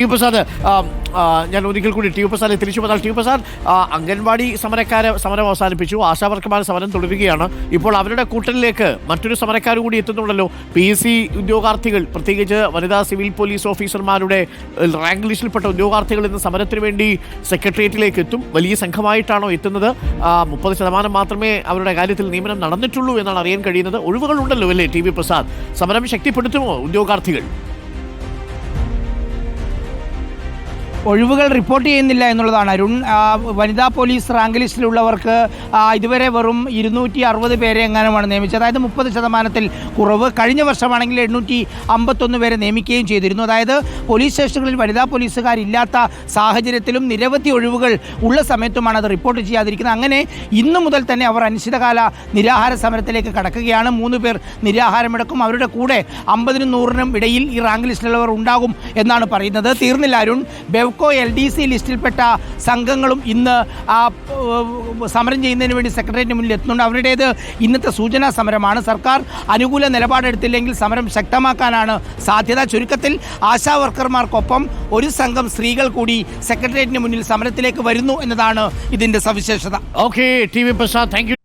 T Prasad ഞാൻ ഒരിക്കൽ കൂടി ടി പ്രസാദ് തിരിച്ചു വന്നാൽ ടി പ്രസാദ് അംഗൻവാടി സമരക്കാരെ സമരം അവസാനിപ്പിച്ചു. ആശാവർക്കമാർ സമരം തുടരുകയാണ് ഇപ്പോൾ അവരുടെ കൂട്ടലിലേക്ക് മറ്റൊരു സമരക്കാർ കൂടി എത്തുന്നുണ്ടല്ലോ. പി സി ഉദ്യോഗാർത്ഥികൾ പ്രത്യേകിച്ച് വനിതാ സിവിൽ പോലീസ് ഓഫീസർമാരുടെ റാങ്ക് ലിസ്റ്റിൽപ്പെട്ട ഉദ്യോഗാർത്ഥികൾ ഇന്ന് സമരത്തിന് വേണ്ടി സെക്രട്ടേറിയറ്റിലേക്ക് എത്തും. വലിയ സംഘമായിട്ടാണോ എത്തുന്നത്? മുപ്പത് ശതമാനം മാത്രമേ അവരുടെ കാര്യത്തിൽ നിയമനം നടന്നിട്ടുള്ളൂ എന്നാണ് അറിയാൻ കഴിയുന്നത്. ഒഴിവുകളുണ്ടല്ലോ അല്ലേ ടി വി പ്രസാദ്? സമരം ശക്തിപ്പെടുത്തുമോ ഉദ്യോഗാർത്ഥികൾ? ഒഴിവുകൾ റിപ്പോർട്ട് ചെയ്യുന്നില്ല എന്നുള്ളതാണ്. അരുൺ വനിതാ പോലീസ് റാങ്ക് ലിസ്റ്റിലുള്ളവർക്ക് ഇതുവരെ വെറും ഇരുന്നൂറ്റി അറുപത് പേരെ എങ്ങാനുമാണ് നിയമിച്ചത്. അതായത് മുപ്പത് ശതമാനത്തിൽ കുറവ്. കഴിഞ്ഞ വർഷമാണെങ്കിൽ എണ്ണൂറ്റി അമ്പത്തൊന്ന് പേരെ നിയമിക്കുകയും ചെയ്തിരുന്നു. അതായത് പോലീസ് സ്റ്റേഷനുകളിൽ വനിതാ പോലീസുകാരില്ലാത്ത സാഹചര്യത്തിലും നിരവധി ഒഴിവുകൾ ഉള്ള സമയത്തുമാണ് അത് റിപ്പോർട്ട് ചെയ്യാതിരിക്കുന്നത്. അങ്ങനെ ഇന്നു മുതൽ തന്നെ അവർ അനിശ്ചിതകാല നിരാഹാര സമരത്തിലേക്ക് കടക്കുകയാണ്. മൂന്ന് പേർ നിരാഹാരമെടുക്കും. അവരുടെ കൂടെ അമ്പതിനും നൂറിനും ഇടയിൽ ഈ റാങ്ക് ലിസ്റ്റിലുള്ളവർ ഉണ്ടാകും എന്നാണ് പറയുന്നത്. തീർന്നില്ല Arun. Bevco L D C ലിസ്റ്റിൽപ്പെട്ട സംഘങ്ങളും ഇന്ന് സമരം ചെയ്യുന്നതിന് വേണ്ടി സെക്രട്ടേറിയറ്റിന് മുന്നിൽ എത്തുന്നുണ്ട്. അവരുടേത് ഇന്നത്തെ സൂചനാ സമരമാണ്. സർക്കാർ അനുകൂല നിലപാടെടുത്തില്ലെങ്കിൽ സമരം ശക്തമാക്കാനാണ് സാധ്യത. ചുരുക്കത്തിൽ ആശാ വർക്കർമാർക്കൊപ്പം ഒരു സംഘം സ്ത്രീകൾ കൂടി സെക്രട്ടേറിയറ്റിന് മുന്നിൽ സമരത്തിലേക്ക് വരുന്നു എന്നതാണ് ഇതിന്റെ സവിശേഷത. Okay T V Prasad thank